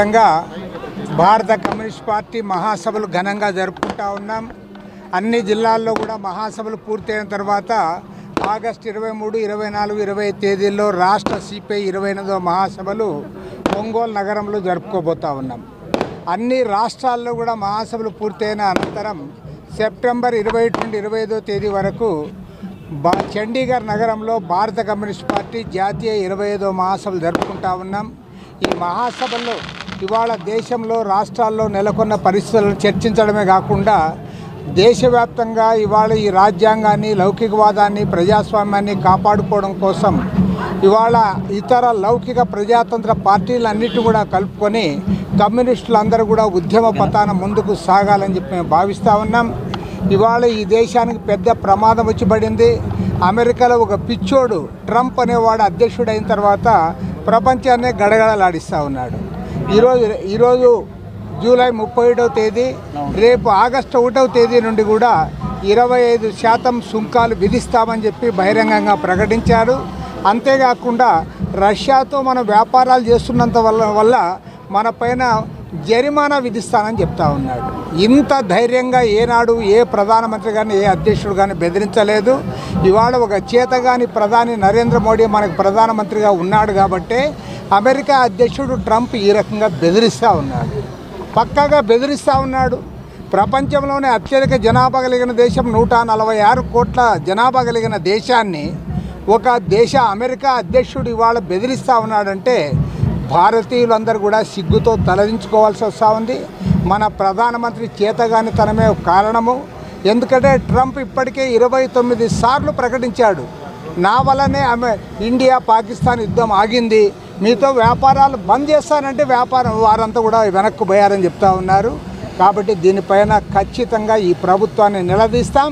వ్యాప్తంగా భారత communist party మహాసభలు ఘనంగా జరుపుకుంటా ఉన్నాం. అన్ని జిల్లాల్లో కూడా మహాసభలు పూర్తయిన తర్వాత ఆగస్టు ఇరవై మూడు ఇరవై నాలుగు ఇరవై తేదీల్లో రాష్ట్ర సిపిఐ ఇరవై ఎనిమిదో మహాసభలు ఒంగోలు నగరంలో జరుపుకోబోతా ఉన్నాం. అన్ని రాష్ట్రాల్లో కూడా మహాసభలు పూర్తయిన అనంతరం సెప్టెంబర్ ఇరవై నుండి ఇరవై ఐదో తేదీ వరకు బా చండీగఢ్ నగరంలో భారత కమ్యూనిస్ట్ పార్టీ జాతీయ ఇరవై ఐదో మహాసభలు జరుపుకుంటా ఉన్నాం. ఈ మహాసభల్లో ఇవాళ దేశంలో రాష్ట్రాల్లో నెలకొన్న పరిస్థితులను చర్చించడమే కాకుండా దేశవ్యాప్తంగా ఇవాళ ఈ రాజ్యాంగాన్ని లౌకికవాదాన్ని ప్రజాస్వామ్యాన్ని కాపాడుకోవడం కోసం ఇవాళ ఇతర లౌకిక ప్రజాతంత్ర పార్టీలన్నిటి కూడా కలుపుకొని కమ్యూనిస్టులందరూ కూడా ఉద్యమ పతాన ముందుకు సాగాలని చెప్పి మేము భావిస్తూ ఉన్నాం. ఇవాళ ఈ దేశానికి పెద్ద ప్రమాదం వచ్చి పడింది. అమెరికాలో ఒక పిచ్చోడు ట్రంప్ అనేవాడు అధ్యక్షుడైన తర్వాత ప్రపంచాన్నే గడగడలాడిస్తూ ఉన్నాడు. ఈరోజు ఈరోజు జూలై ముప్పై ఏడవ తేదీ రేపు ఆగస్టు ఒకటవ తేదీ నుండి కూడా ఇరవై ఐదు శాతం సుంకాలు విధిస్తామని చెప్పి బహిరంగంగా ప్రకటించారు. అంతేకాకుండా రష్యాతో మనం వ్యాపారాలు చేస్తున్నంత వల్ల వల్ల మన పైన జరిమానా విధిస్తానని చెప్తా ఉన్నాడు. ఇంత ధైర్యంగా ఏనాడు ఏ ప్రధానమంత్రి కానీ ఏ అధ్యక్షుడు కానీ బెదిరించలేదు. ఇవాళ ఒక చేతగాని ప్రధాని నరేంద్ర మోడీ మనకు ప్రధానమంత్రిగా ఉన్నాడు కాబట్టే అమెరికా అధ్యక్షుడు ట్రంప్ ఈ రకంగా బెదిరిస్తూ ఉన్నాడు. పక్కాగా బెదిరిస్తూ ఉన్నాడు. ప్రపంచంలోనే అత్యధిక జనాభా కలిగిన దేశం నూట నలభై ఆరు కోట్ల జనాభా కలిగిన దేశాన్ని ఒక దేశ అమెరికా అధ్యక్షుడు ఇవాళ బెదిరిస్తూ ఉన్నాడంటే భారతీయులందరూ కూడా సిగ్గుతో తలదించుకోవాల్సి వస్తూ ఉంది. మన ప్రధానమంత్రి చేతగానితనమే కారణము. ఎందుకంటే ట్రంప్ ఇప్పటికే ఇరవై తొమ్మిది సార్లు ప్రకటించాడు. నా వల్లనే ఆమె ఇండియా పాకిస్తాన్ యుద్ధం ఆగింది. మీతో వ్యాపారాలు బంద్ చేస్తానంటే వ్యాపారం వారంతా కూడా వెనక్కు పోయారని చెప్తా ఉన్నారు. కాబట్టి దీనిపైన ఖచ్చితంగా ఈ ప్రభుత్వాన్ని నిలదీస్తాం.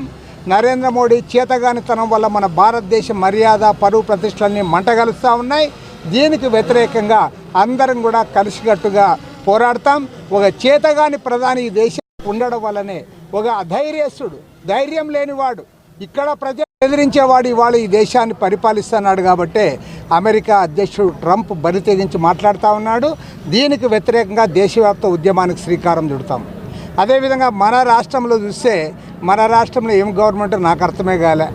నరేంద్ర మోడీ చేతగానితనం వల్ల మన భారతదేశ మర్యాద పరువు ప్రతిష్టలన్నీ మంటగలుస్తూ ఉన్నాయి. దీనికి వ్యతిరేకంగా అందరం కూడా కలిసికట్టుగా పోరాడతాం. ఒక చేతగాని ప్రధాని ఈ దేశం ఉండడం వల్లనే ఒక అధైర్యస్తుడు ధైర్యం లేనివాడు ఇక్కడ ప్రజలు ఎదిరించేవాడు ఇవాళ ఈ దేశాన్ని పరిపాలిస్తున్నాడు కాబట్టే అమెరికా అధ్యక్షుడు ట్రంప్ బరి తెగించి మాట్లాడుతూ ఉన్నాడు. దీనికి వ్యతిరేకంగా దేశవ్యాప్త ఉద్యమానికి శ్రీకారం చుడతాం. అదేవిధంగా మన రాష్ట్రంలో చూస్తే మన రాష్ట్రంలో ఏం గవర్నమెంట్ నాకు అర్థమే కాలే.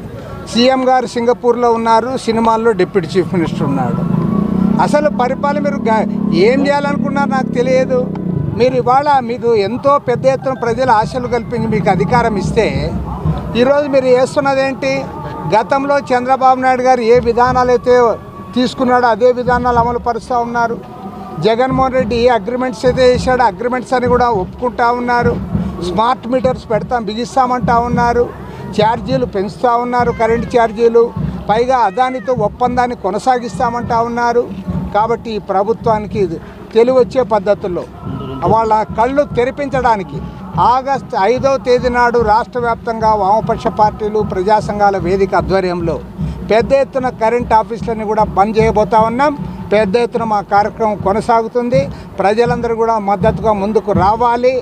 సీఎం గారు సింగపూర్లో ఉన్నారు సినిమాల్లో డిప్యూటీ చీఫ్ మినిస్టర్ ఉన్నాడు. అసలు పరిపాలన మీరు ఏం చేయాలనుకున్నారు నాకు తెలియదు. మీరు ఇవాళ మీకు ఎంతో పెద్ద ఎత్తున ప్రజల ఆశలు కల్పించి మీకు అధికారం ఇస్తే ఈరోజు మీరు చేస్తున్నది ఏంటి గతంలో చంద్రబాబు నాయుడు గారు ఏ విధానాలు అయితే తీసుకున్నాడో అదే విధానాలు అమలు పరుస్తూ ఉన్నారు. జగన్మోహన్ రెడ్డి ఏ అగ్రిమెంట్స్ అయితే చేశాడో అగ్రిమెంట్స్ అని కూడా ఒప్పుకుంటా ఉన్నారు. స్మార్ట్ మీటర్స్ పెడతాం బిగిస్తామంటా ఉన్నారు. ఛార్జీలు పెంచుతూ ఉన్నారు కరెంటు ఛార్జీలు. పైగా అదానితో ఒప్పందాన్ని కొనసాగిస్తామంటా ఉన్నారు. కాబట్టి ఈ ప్రభుత్వానికి ఇది తెలివి వచ్చే పద్ధతుల్లో వాళ్ళ కళ్ళు తెరిపించడానికి ఆగస్టు ఐదవ తేదీ నాడు రాష్ట్ర వ్యాప్తంగా వామపక్ష పార్టీలు ప్రజా సంఘాల వేదిక ఆధ్వర్యంలో పెద్ద ఎత్తున కరెంట్ ఆఫీసులను కూడా బంద్ చేయబోతా ఉన్నాం. పెద్ద ఎత్తున మా కార్యక్రమం కొనసాగుతుంది. ప్రజలందరూ కూడా మద్దతుగా ముందుకు రావాలి.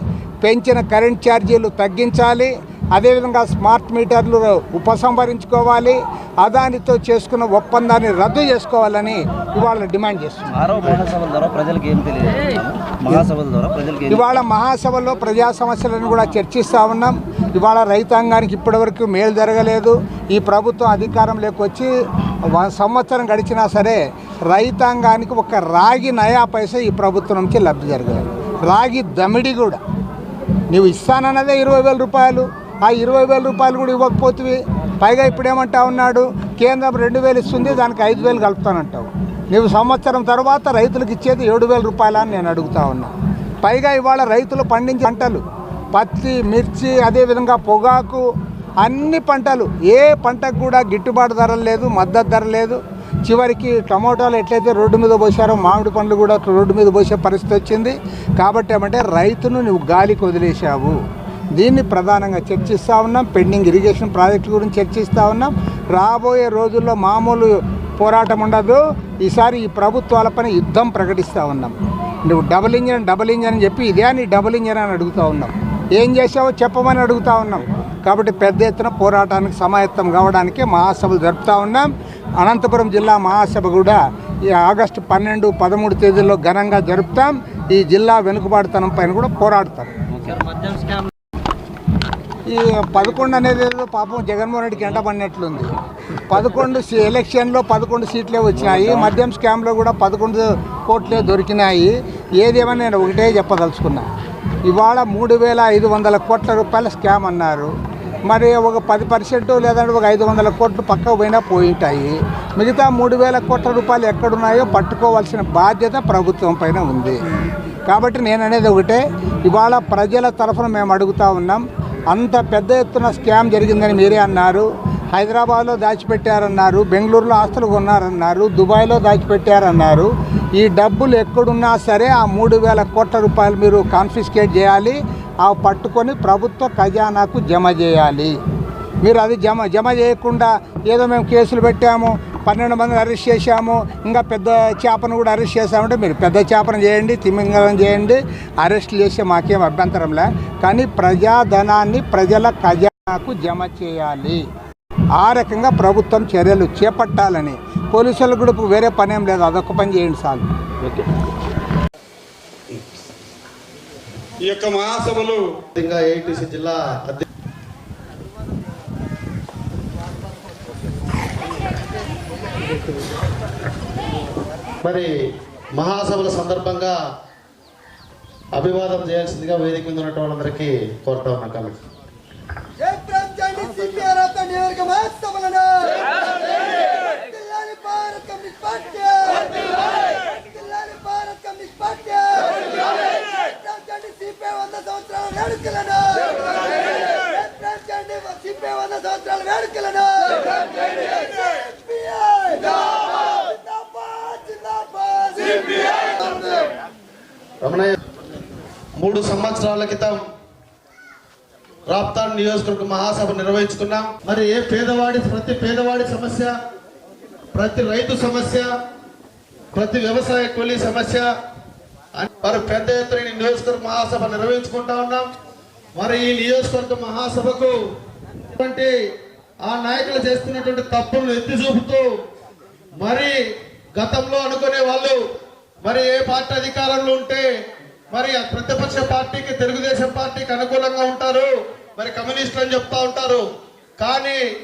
పెంచిన కరెంట్ ఛార్జీలు తగ్గించాలి. అదేవిధంగా స్మార్ట్ మీటర్లు ఉపసంహరించుకోవాలి. అదానితో చేసుకున్న ఒప్పందాన్ని రద్దు చేసుకోవాలని ఇవాళ డిమాండ్ చేస్తున్నాం ఇవాళ మహాసభలో ప్రజా సమస్యలను కూడా చర్చిస్తూ ఉన్నాం. ఇవాళ రైతాంగానికి ఇప్పటివరకు మేలు జరగలేదు. ఈ ప్రభుత్వం అధికారంలోకి వచ్చి వ- సంవత్సరం గడిచినా సరే రైతాంగానికి ఒక రాగి నయా పైసా ఈ ప్రభుత్వం నుంచి లబ్ధి జరగలేదు. రాగి దమిడి కూడా. నువ్వు ఇస్తానన్నదే ఇరవై వేల రూపాయలు. ఆ ఇరవై వేల రూపాయలు కూడా ఇవ్వకపోతే పైగా ఇప్పుడు ఏమంటా ఉన్నాడు కేంద్రం రెండు వేలు ఇస్తుంది దానికి ఐదు వేలు కలుపుతానంటావు. నువ్వు సంవత్సరం తర్వాత రైతులకు ఇచ్చేది ఏడు వేల రూపాయలు అని నేను అడుగుతా ఉన్నా. పైగా ఇవాళ రైతులు పండించే పంటలు పత్తి మిర్చి అదేవిధంగా పొగాకు అన్ని పంటలు ఏ పంటకు కూడా గిట్టుబాటు ధర లేదు మద్దతు ధర లేదు. చివరికి టమోటాలు ఎట్లయితే రోడ్డు మీద పోసారో మామిడి పండ్లు కూడా రోడ్డు మీద పోసే పరిస్థితి వచ్చింది. కాబట్టి ఏమంటే రైతును నువ్వు గాలికి వదిలేసావు దీన్ని ప్రధానంగా చర్చిస్తూ ఉన్నాం. పెండింగ్ ఇరిగేషన్ ప్రాజెక్టు గురించి చర్చిస్తూ ఉన్నాం. రాబోయే రోజుల్లో మామూలు పోరాటం ఉండదు. ఈసారి ఈ ప్రభుత్వాల పైన యుద్ధం ప్రకటిస్తూ ఉన్నాం. నువ్వు డబుల్ ఇంజన్ డబుల్ ఇంజన్ అని చెప్పి ఇదే నీ డబుల్ ఇంజన్ అని అడుగుతూ ఉన్నాం. ఏం చేసావో చెప్పమని అడుగుతూ ఉన్నాం. కాబట్టి పెద్ద ఎత్తున పోరాటానికి సమాయత్తం కావడానికి మహాసభలు జరుపుతూ ఉన్నాం. అనంతపురం జిల్లా మహాసభ కూడా ఈ ఆగస్టు పన్నెండు పదమూడు తేదీల్లో ఘనంగా జరుపుతాం. ఈ జిల్లా వెనుకబాటుతనం పైన కూడా పోరాడతాం. ఈ పదకొండు అనేది ఏదో పాపం జగన్మోహన్ రెడ్డికి ఎంట పడినట్లుంది. పదకొండు సీ- ఎలక్షన్లో పదకొండు సీట్లే వచ్చినాయి. మద్యం స్కామ్లో కూడా పదకొండు కోట్లే దొరికినాయి. ఏదేమని నేను ఒకటే చెప్పదలుచుకున్నా. ఇవాళ మూడు వేల ఐదు వందల కోట్ల రూపాయల స్కామ్ అన్నారు. మరి ఒక పది పర్సెంట్ లేదంటే ఒక ఐదు వందల కోట్లు పక్కకు పోయినా పోయింటాయి. మిగతా మూడు వేల కోట్ల రూపాయలు ఎక్కడున్నాయో పట్టుకోవాల్సిన బాధ్యత ప్రభుత్వం పైన ఉంది. కాబట్టి నేను అనేది ఒకటే. ఇవాళ ప్రజల తరఫున మేము అడుగుతా ఉన్నాం. అంత పెద్ద ఎత్తున స్కామ్ జరిగిందని మీరే అన్నారు. హైదరాబాద్లో దాచిపెట్టారన్నారు. బెంగళూరులో ఆస్తులు కొన్నారన్నారు. దుబాయ్లో దాచిపెట్టారన్నారు. ఈ డబ్బులు ఎక్కడున్నా సరే ఆ మూడు వేల కోట్ల రూపాయలు మీరు కాన్ఫిస్కేట్ చేయాలి. ఆ పట్టుకొని ప్రభుత్వ ఖజానాకు జమ చేయాలి. మీరు అది జమ జమ చేయకుండా ఏదో మేము కేసులు పెట్టాము. పన్నెండు మందిని అరెస్ట్ చేశాము. ఇంకా పెద్ద చేపను కూడా అరెస్ట్ చేశామంటే మీరు పెద్ద చేపను చేయండి తిమింగలం చేయండి. అరెస్ట్ చేస్తే మాకేం అభ్యంతరంలే కానీ ప్రజాధనాన్ని ప్రజల ఖజానాకు జమ చేయాలి. ఆ రకంగా ప్రభుత్వం చర్యలు చేపట్టాలని. పోలీసుల కూడా ఇప్పుడు వేరే పని ఏం లేదు. అదొక పని చేయండి చాలు ఓకే. ఈ యొక్క మహాసభలు ఏఐటీసీ జిల్లా మరి మహాసభల సందర్భంగా అభివాదం చేయాల్సిందిగా వేదిక మీద ఉన్నటువంటి వాళ్ళందరికీ కోరుతా ఉన్నా కాబట్టి జై వేడుకలను రమణయ్య మూడు సంవత్సరాల క్రితం రాప్తాన్ నియోజకవర్గ మహాసభ నిర్వహించుకున్నాం. మరి ఏ పేదవాడి ప్రతి పేదవాడి సమస్య ప్రతి రైతు సమస్య ప్రతి వ్యవసాయ కూలీ సమస్య మరి పెద్ద ఎత్తున నియోజకవర్గ మహాసభ నిర్వహించుకుంటా ఉన్నాం. మరి ఈ నియోజకవర్గ మహాసభకు ఆ నాయకులు చేస్తున్నటువంటి తప్పులను ఎత్తి చూపుతూ మరి గతంలో అనుకునే వాళ్ళు మరి ఏ పార్టీ అధికారంలో ఉంటే మరి ప్రతిపక్ష పార్టీకి తెలుగుదేశం పార్టీకి అనుకూలంగా ఉంటారు. మరి కమ్యూనిస్టులు అని చెప్తా ఉంటారు. కానీ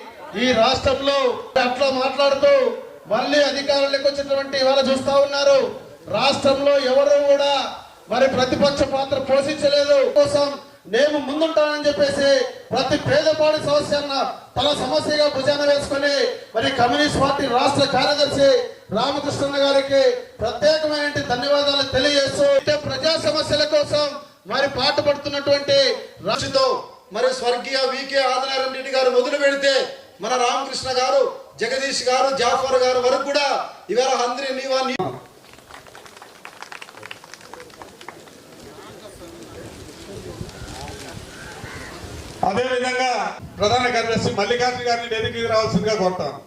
ఈ రాష్ట్రంలో అట్లా మాట్లాడుతూ మళ్ళీ అధికారంలోకి వచ్చినటువంటి ఇవాళ చూస్తా ఉన్నారు. రాష్ట్రంలో ఎవరు కూడా మరి ప్రతిపక్ష పాత్ర పోషించలేదు. కోసం నేను ముందుంటానని చెప్పేసి ప్రతి పేదపాడి సమస్యన్న తన సమస్యగా భుజాన వేసుకొని మరి కమ్యూనిస్ట్ పార్టీ రాష్ట్ర కార్యదర్శి రామకృష్ణ గారికి ప్రత్యేకమైన ధన్యవాదాలు తెలియజేస్తూ అంటే ప్రజా సమస్యల కోసం మరి పాటుపడుతున్నటువంటి రాష్ట్రతో మరి స్వర్గీయ వికే ఆదినారాయణ రెడ్డి గారు మొదలు పెడితే మన రామకృష్ణ గారు జగదీష్ గారు జాఫర్ గారు వరకు కూడా ఇవాళ అందరి నీవా అదేవిధంగా అదే విధంగా ప్రధాన కార్యదర్శి మల్లికార్జున గారిని వేదికకి రావాల్సిందిగా కోరుతాను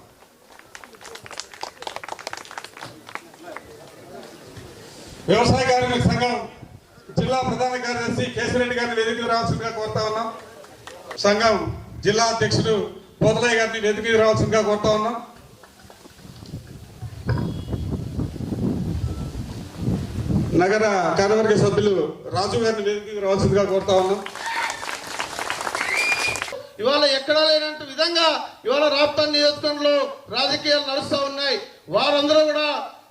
వ్యవసాయ కార్మిక సంఘం జిల్లా ప్రధాన కార్యదర్శి కేశిరెడ్డి గారిని వేదికకి రావాల్సిందిగా కోరుతా ఉన్నాం. సంఘం జిల్లా అధ్యక్షుడు పోతలయ్య గారిని వేదికకి రావాల్సిందిగా కోరుతా ఉన్నాం. నగర కార్యవర్గ సభ్యులు రాజు గారిని వేదికకి రావాల్సిందిగా కోరుతా ఉన్నాం. ఇవాళ ఎక్కడా లేనంత విధంగా ఇవాళ రాప్తాన్ నియోజకవర్గంలో రాజకీయాలు నడుస్తూ ఉన్నాయి. వారందరూ కూడా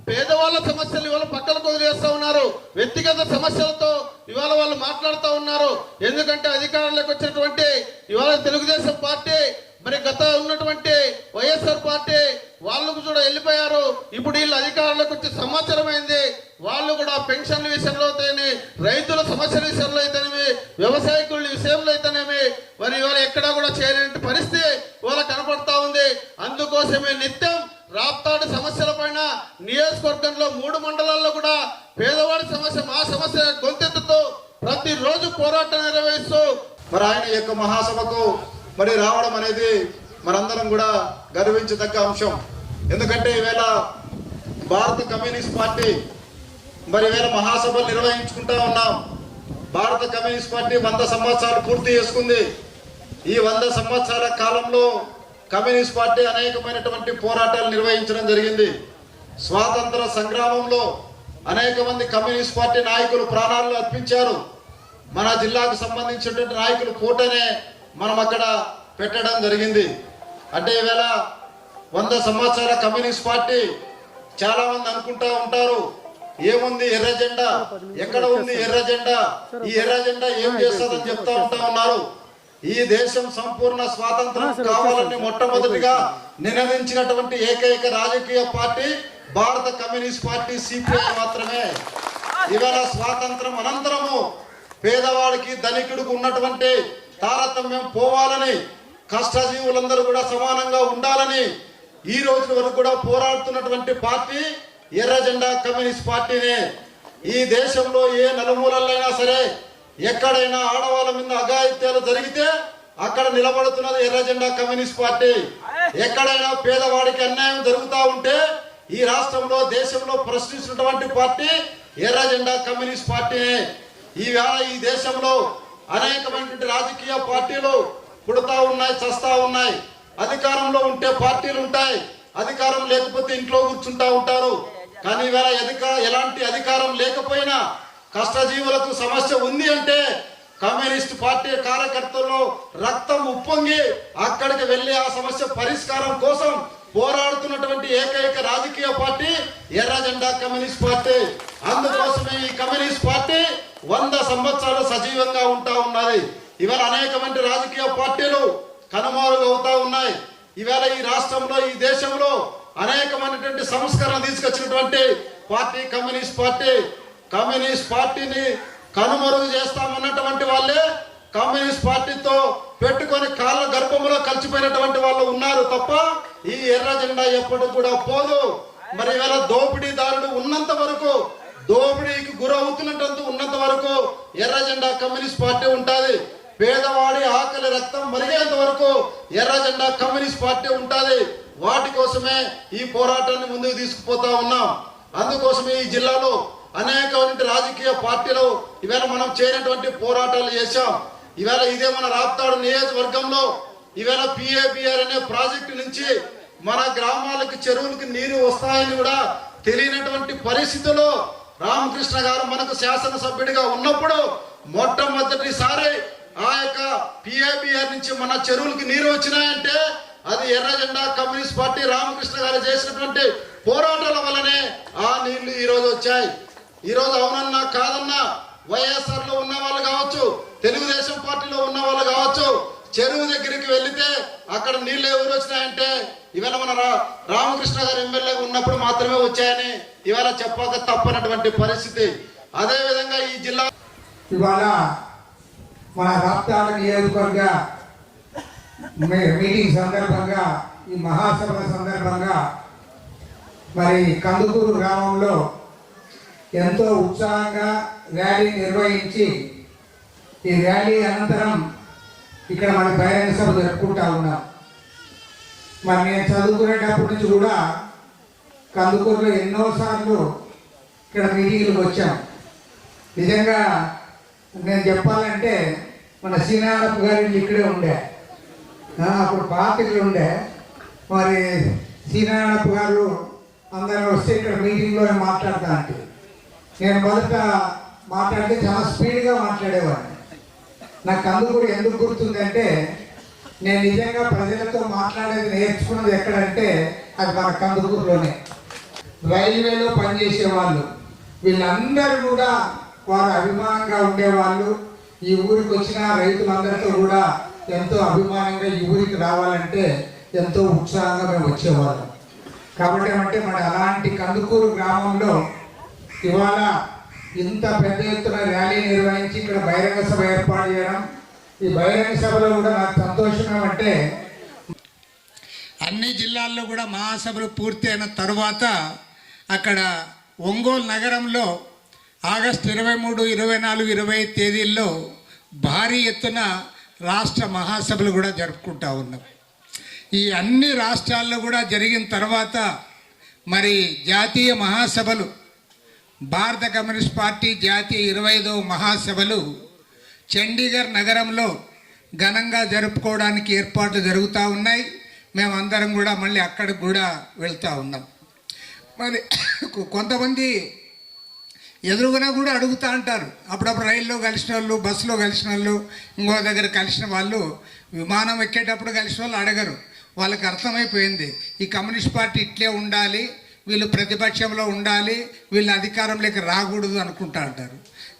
పేదవాళ్ళ సమస్యలు ఇవాళ పక్కలకు వదిలేస్తా ఉన్నారు. వ్యక్తిగత సమస్యలతో ఇవాళ వాళ్ళు మాట్లాడుతూ ఉన్నారు. ఎందుకంటే అధికారంలోకి వచ్చినటువంటి ఇవాళ తెలుగుదేశం పార్టీ మరి గత ఉన్నటువంటి వైఎస్ఆర్ పార్టీ వాళ్ళు కూడా వెళ్ళిపోయారు. ఇప్పుడు వీళ్ళు అధికారంలోకి వచ్చి సమాచారం అయింది వాళ్ళు కూడా పెన్షన్ల విషయంలో అయితేనే రైతుల సమస్యల విషయంలో అయితేనేమి వ్యవసాయకుల విషయంలో అయితేనేమి మరి ఇవాళ ఎక్కడా కూడా చేయలేని పరిస్థితి ఇవాళ కనపడతా ఉంది కోసమే నిత్యం రాప్తాడు సమస్యల పైన నియోజకవర్గంలో మూడు మండలాల్లో కూడా పేదవాడి సమస్య మా సమస్య గొంతెత్తుతూ ప్రతిరోజు పోరాటం నిర్వహిస్తూ మరి ఆయన యొక్క మహాసభకు మరి రావడం అనేది మనందరం కూడా గర్వించదగ్గ అంశం. ఎందుకంటే ఈవేళ భారత కమ్యూనిస్ట్ పార్టీ మరి ఈవేళ మహాసభలు నిర్వహించుకుంటా ఉన్నాం. భారత కమ్యూనిస్ట్ పార్టీ వంద సంవత్సరాలు పూర్తి చేసుకుంది. ఈ వంద సంవత్సరాల కాలంలో కమ్యూనిస్ట్ పార్టీ అనేకమైనటువంటి పోరాటాలు నిర్వహించడం జరిగింది. స్వాతంత్ర సంగ్రామంలో అనేక మంది కమ్యూనిస్ట్ పార్టీ నాయకులు ప్రాణాలను అర్పించారు. మన జిల్లాకు సంబంధించినటువంటి నాయకులు కూటనే మనం అక్కడ పెట్టడం జరిగింది. అంటే ఈవేళ వంద సంవత్సరాల కమ్యూనిస్ట్ పార్టీ చాలా మంది అనుకుంటా ఉంటారు ఏముంది ఎర్ర జెండా? ఎక్కడ ఉంది ఎర్ర జెండా? ఈ ఎర్ర జెండా ఏం చేస్తుందని చెప్తా ఉంటా ఉన్నారు. ఈ దేశం సంపూర్ణ స్వాతంత్రం కావాలని మొట్టమొదటిగా నినదించినటువంటి ఏకైక రాజకీయ పార్టీ భారత కమ్యూనిస్ట్ పార్టీ సిపిఐ మాత్రమే. ఇవాళ స్వాతంత్రం అనంతరము పేదవాడికి ధనికుడికి ఉన్నటువంటి తారతమ్యం పోవాలని కష్టజీవులందరూ కూడా సమానంగా ఉండాలని ఈ రోజు వరకు కూడా పోరాడుతున్నటువంటి పార్టీ ఎర్ర జెండా కమ్యూనిస్ట్ పార్టీనే. ఈ దేశంలో ఏ నలుమూలలైనా సరే ఎక్కడైనా ఆడవాళ్ళ మీద అఘాయిత్యాలు జరిగితే అక్కడ నిలబడుతున్నది ఎర్ర జెండా కమ్యూనిస్ట్ పార్టీ. ఎక్కడైనా పేదవాడికి అన్యాయం జరుగుతూ ఉంటే ఈ రాష్ట్రంలో దేశంలో ప్రశ్నిస్తున్నటువంటి పార్టీ ఎర్ర జెండా కమ్యూనిస్ట్ పార్టీనే. ఈవేళ ఈ దేశంలో అనేకమైనటువంటి రాజకీయ పార్టీలు పుడతా ఉన్నాయి చస్తా ఉన్నాయి. అధికారంలో ఉంటే పార్టీలు ఉంటాయి. అధికారం లేకపోతే ఇంట్లో కూర్చుంటా ఉంటారు. కానీ ఇవాళ ఎలాంటి అధికారం లేకపోయినా కష్టజీవులకు సమస్య ఉంది అంటే కమ్యూనిస్ట్ పార్టీ కార్యకర్తల్లో రక్తం ఉప్పొంగి అక్కడికి వెళ్ళి ఆ సమస్య పరిష్కారం కోసం పోరాడుతున్నటువంటి ఏకైక రాజకీయ పార్టీ ఎర్ర జెండా కమ్యూనిస్ట్ పార్టీ. అందుకోసమే ఈ కమ్యూనిస్ట్ పార్టీ వంద సంవత్సరాలు సజీవంగా ఉంటా ఉన్నది. ఇవాళ అనేకమంది రాజకీయ పార్టీలు కనుమారులు అవుతా ఉన్నాయి. ఇవాళ ఈ రాష్ట్రంలో ఈ దేశంలో అనేకమైనటువంటి సంస్కరణ తీసుకొచ్చినటువంటి పార్టీ కమ్యూనిస్ట్ పార్టీ. కమ్యూనిస్ట్ పార్టీని కనుమరుగు చేస్తామన్నటువంటి వాళ్ళే కమ్యూనిస్ట్ పార్టీతో పెట్టుకొని కాళ్ళ గర్భంలో కలిసిపోయినటువంటి వాళ్ళు ఉన్నారు తప్ప ఈ ఎర్ర జెండా ఎప్పుడు కూడా పోదు. మరి ఇవాళ దోపిడీదారుడు ఉన్నంత వరకు దోపిడీకి గురవుతున్నట్టు ఉన్నంత వరకు ఎర్ర జెండా కమ్యూనిస్ట్ పార్టీ ఉంటుంది. పేదవాడి ఆకలి రక్తం మరిగేంత వరకు ఎర్ర జెండా కమ్యూనిస్ట్ పార్టీ ఉంటుంది. వాటి కోసమే ఈ పోరాటాన్ని ముందుకు తీసుకుపోతా ఉన్నాం. అందుకోసమే ఈ జిల్లాలో అనేకమైన రాజకీయ పార్టీలు ఇవాళ మనం చేయనటువంటి పోరాటాలు చేశాం. ఇవాళ ఇదే మన రాప్తాడు నియోజకవర్గంలో ఇవాళ పిఏబిఆర్ అనే ప్రాజెక్టు నుంచి మన గ్రామాలకు చెరువులకు నీరు వస్తాయని కూడా తెలియనటువంటి పరిస్థితుల్లో రామకృష్ణ గారు మనకు శాసనసభ్యుడిగా ఉన్నప్పుడు మొట్టమొదటిసారి ఆ యొక్క పిఏబిఆర్ నుంచి మన చెరువులకి నీరు వచ్చినాయంటే అది ఎర్ర జెండా కమ్యూనిస్ట్ పార్టీ రామకృష్ణ గారు చేసినటువంటి పోరాటాల వల్లనే ఆ నీళ్ళు ఈరోజు వచ్చాయి. ఈరోజు అవునన్నా కాదన్నా? వైఎస్ఆర్లో ఉన్న వాళ్ళు కావచ్చు తెలుగుదేశం పార్టీలో ఉన్న వాళ్ళు కావచ్చు చెరువు దగ్గరికి వెళితే అక్కడ నీళ్ళు ఎవరు వచ్చినాయంటే ఇవాళ మన రా- రామకృష్ణ గారు ఎమ్మెల్యే ఉన్నప్పుడు మాత్రమే వచ్చాయని ఇవాళ చెప్పక తప్పనటువంటి పరిస్థితి. అదే విధంగా ఈ జిల్లా ఇవాళ మన రాప్తాడ నియోజకవర్గ మీటింగ్ సందర్భంగా ఈ మహాసభ సందర్భంగా మరి కందుకూరు గ్రామంలో ఎంతో ఉత్సాహంగా ర్యాలీ నిర్వహించి ఈ ర్యాలీ అనంతరం ఇక్కడ మన బహిరంగ సభ జరుపుకుంటా ఉన్నాం. మరి నేను చదువుకునేటప్పటి నుంచి కూడా కందుకూరులో ఎన్నోసార్లు ఇక్కడ మీటింగ్లకు వచ్చాం. నిజంగా నేను చెప్పాలంటే మన సీనారప్ప గారి ఇక్కడే ఉండే. అప్పుడు పాత ఉండే. మరి సీనారప్ప గారు అందరూ వస్తే ఇక్కడ మీటింగ్లో మాట్లాడతా అంటే నేను మొదట మాట్లాడితే చాలా స్పీడ్గా మాట్లాడేవాడిని. నాకు అందుకు ఎందుకు గుర్తుందంటే నేను నిజంగా ప్రజలతో మాట్లాడేది నేర్చుకున్నది ఎక్కడంటే అది మన కందుకూరులోనే. రైల్వేలో పనిచేసేవాళ్ళు. వీళ్ళందరూ కూడా వారు అభిమానంగా ఉండేవాళ్ళు. ఈ ఊరికి వచ్చిన రైతులందరితో కూడా ఎంతో అభిమానంగా ఈ ఊరికి రావాలంటే ఎంతో ఉత్సాహంగా మేము వచ్చేవాళ్ళం. కాబట్టి ఏమంటే మన అలాంటి కందుకూరు గ్రామంలో ఇవాళ ఇంత పెద్ద ఎత్తున ర్యాలీ నిర్వహించి ఇక్కడ బహిరంగ సభ ఏర్పాటు చేయడం ఈ బహిరంగ సభలో కూడా నాకు సంతోషం ఏమంటే అన్ని జిల్లాల్లో కూడా మహాసభలు పూర్తయిన తరువాత అక్కడ ఒంగోలు నగరంలో ఆగస్టు ఇరవై మూడు ఇరవై నాలుగు ఇరవై తేదీల్లో భారీ ఎత్తున రాష్ట్ర మహాసభలు కూడా జరుపుకుంటా ఉన్నాం. ఈ అన్ని రాష్ట్రాల్లో కూడా జరిగిన తర్వాత మరి జాతీయ మహాసభలు భారత కమ్యూనిస్ట్ పార్టీ జాతీయ ఇరవై ఐదవ మహాసభలు చండీగఢ్ నగరంలో ఘనంగా జరుపుకోవడానికి ఏర్పాట్లు జరుగుతూ ఉన్నాయి. మేమందరం కూడా మళ్ళీ అక్కడికి కూడా వెళ్తూ ఉన్నాం. మరి కొంతమంది ఎదురుగునా కూడా అడుగుతూ అంటారు అప్పుడప్పుడు రైల్లో కలిసిన వాళ్ళు బస్సులో కలిసిన వాళ్ళు ఇంకో దగ్గర కలిసిన వాళ్ళు విమానం ఎక్కేటప్పుడు కలిసిన వాళ్ళు అడగరు. వాళ్ళకి అర్థమైపోయింది. ఈ కమ్యూనిస్ట్ పార్టీ ఇట్లే ఉండాలి. వీళ్ళు ప్రతిపక్షంలో ఉండాలి వీళ్ళు అధికారంలోకి రాకూడదు అనుకుంటా అంటారు.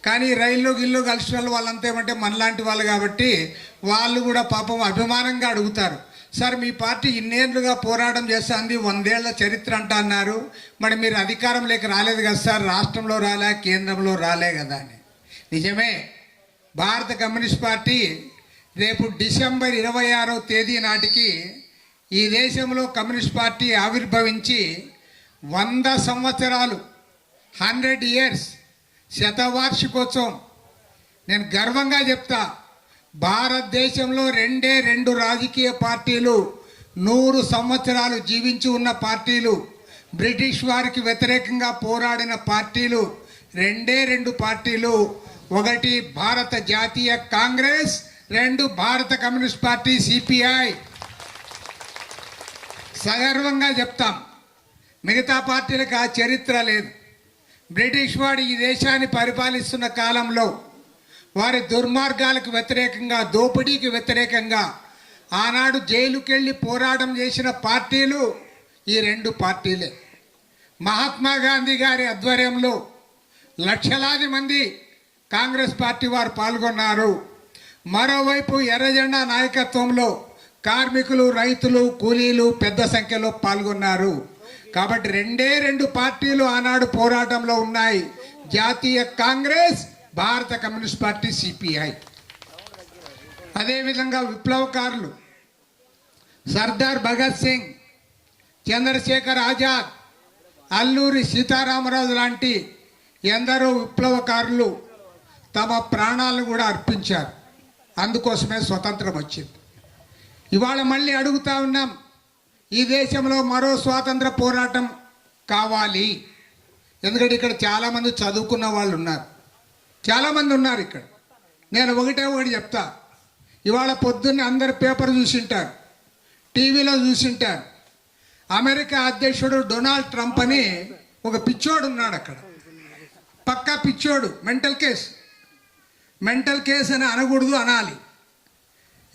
కానీ రైల్లో గిల్లు కలిసిన వాళ్ళు వాళ్ళంతా ఏమంటే మనలాంటి వాళ్ళు కాబట్టి వాళ్ళు కూడా పాపం అభిమానంగా అడుగుతారు. సార్ మీ పార్టీ ఇన్నేళ్ళుగా పోరాటం చేస్తుంది వందేళ్ళ చరిత్ర అంట అన్నారు. మరి మీరు అధికారంలోకి రాలేదు కదా సార్ రాష్ట్రంలో రాలే కేంద్రంలో రాలే కదా అని. నిజమే. భారత కమ్యూనిస్ట్ పార్టీ రేపు డిసెంబర్ ఇరవై ఆరో తేదీ నాటికి ఈ దేశంలో కమ్యూనిస్ట్ పార్టీ ఆవిర్భవించి వంద సంవత్సరాలు హండ్రెడ్ ఇయర్స్ శతవార్షికోత్సవం. నేను గర్వంగా చెప్తా భారతదేశంలో రెండే రెండు రాజకీయ పార్టీలు నూరు సంవత్సరాలు జీవించి ఉన్న పార్టీలు బ్రిటిష్ వారికి వ్యతిరేకంగా పోరాడిన పార్టీలు రెండే రెండు పార్టీలు ఒకటి భారత జాతీయ కాంగ్రెస్ రెండు భారత కమ్యూనిస్ట్ పార్టీ సిపిఐ. సగర్వంగా చెప్తాం. మిగతా పార్టీలకు ఆ చరిత్ర లేదు. బ్రిటిష్ వాడు ఈ దేశాన్ని పరిపాలిస్తున్న కాలంలో వారి దుర్మార్గాలకు వ్యతిరేకంగా దోపిడీకి వ్యతిరేకంగా ఆనాడు జైలుకెళ్ళి పోరాటం చేసిన పార్టీలు ఈ రెండు పార్టీలే. మహాత్మా గాంధీ గారి ఆధ్వర్యంలో లక్షలాది మంది కాంగ్రెస్ పార్టీ వారు పాల్గొన్నారు. మరోవైపు ఎర్రజెండా నాయకత్వంలో కార్మికులు రైతులు కూలీలు పెద్ద సంఖ్యలో పాల్గొన్నారు. కాబట్టి రెండే రెండు పార్టీలు ఆనాడు పోరాటంలో ఉన్నాయి. జాతీయ కాంగ్రెస్ భారత కమ్యూనిస్ట్ పార్టీ సిపిఐ అదేవిధంగా విప్లవకారులు సర్దార్ భగత్ సింగ్ చంద్రశేఖర్ ఆజాద్ అల్లూరి సీతారామరాజు లాంటి ఎందరో విప్లవకారులు తమ ప్రాణాలను కూడా అర్పించారు. అందుకోసమే స్వతంత్రం వచ్చింది. ఇవాళ మళ్ళీ అడుగుతా ఉన్నాం ఈ దేశంలో మరో స్వాతంత్ర పోరాటం కావాలి. ఎందుకంటే ఇక్కడ చాలామంది చదువుకున్న వాళ్ళు ఉన్నారు. చాలామంది ఉన్నారు ఇక్కడ. నేను ఒకటే ఒకటి చెప్తా. ఇవాళ పొద్దున్నే అందరు పేపర్ చూసింటారు. టీవీలో చూసింటారు. అమెరికా అధ్యక్షుడు డొనాల్డ్ ట్రంప్ అని ఒక పిచ్చోడు ఉన్నాడు అక్కడ. పక్కా పిచ్చోడు మెంటల్ కేస్. మెంటల్ కేస్ అని అనకూడదు అనాలి.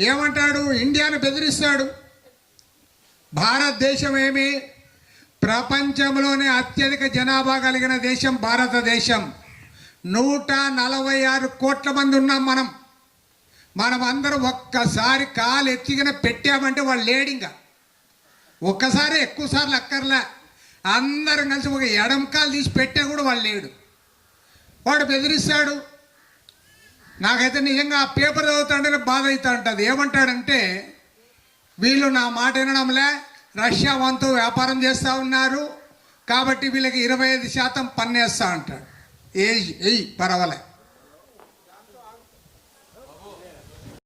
ఏమంటాడు? ఇండియాను బెదిరిస్తాడు. భారతదేశం ఏమి ప్రపంచంలోనే అత్యధిక జనాభా కలిగిన దేశం భారతదేశం. నూట నలభై ఆరు కోట్ల మంది ఉన్నాం మనం. మనం అందరం ఒక్కసారి కాలు ఎత్తిగిన పెట్టామంటే వాళ్ళు లేడింగా ఒక్కసారి ఎక్కువ సార్లు అక్కర్లే. అందరం కలిసి ఒక ఎడం కాలు తీసి పెట్టా కూడా వాళ్ళు లేడు. వాడు బెదిరిస్తాడు. నాకైతే నిజంగా ఆ పేపర్ చదువుతాంటే బాధ అవుతా ఉంటుంది ఏమంటాడంటే వీళ్ళు నా మాట వినడంలే. రష్యా వంతు వ్యాపారం చేస్తూ ఉన్నారు. కాబట్టి వీళ్ళకి ఇరవై ఐదు శాతం పన్నేస్తా అంటాడు. ఏజ్ ఎయ్యి పర్వాలే.